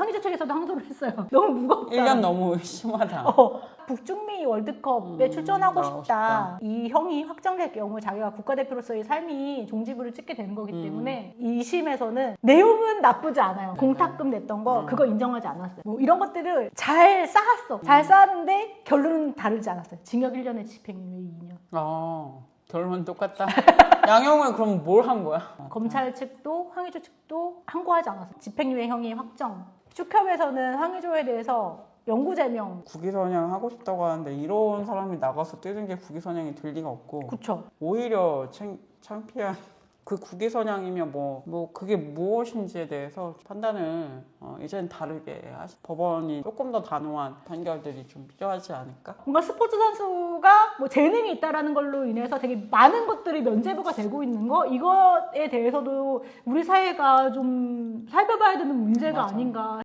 황의조 측에서도 항소를 했어요. 너무 무겁다. 1년 너무 심하다. 어, 북중미 월드컵에 음, 출전하고 나가고 싶다. 이 형이 확정될 경우 자기가 국가대표로서의 삶이 종지부를 찍게 되는 거기 음. 때문에 이 심에서는 내용은 나쁘지 않아요. 공탁금 냈던 거 음. 그거 인정하지 않았어요. 뭐 이런 것들을 잘 쌓았어. 잘 쌓았는데 결론은 다르지 않았어요. 징역 1년에 집행유예 2년. 아, 결론 똑같다. 양형은 그럼 뭘 한 거야? 검찰 측도 황의조 측도 항고하지 않았어요. 집행유예형이 확정. 축협에서는 황의조에 대해서 영구 제명. 국위선양 하고 싶다고 하는데 이런 사람이 나가서 뛰는 게 국위선양이 될 리가 없고 그쵸. 오히려 창, 창피한 그 국위선양이면 뭐, 뭐 그게 무엇인지에 대해서 판단을 어, 이제는 다르게 하시 법원이 조금 더 단호한 판결들이 좀 필요하지 않을까? 뭔가 스포츠 선수가 뭐 재능이 있다라는 걸로 인해서 되게 많은 것들이 면제부가 되고 있는 거 이거에 대해서도 우리 사회가 좀 살펴봐야 되는 문제가 맞아. 아닌가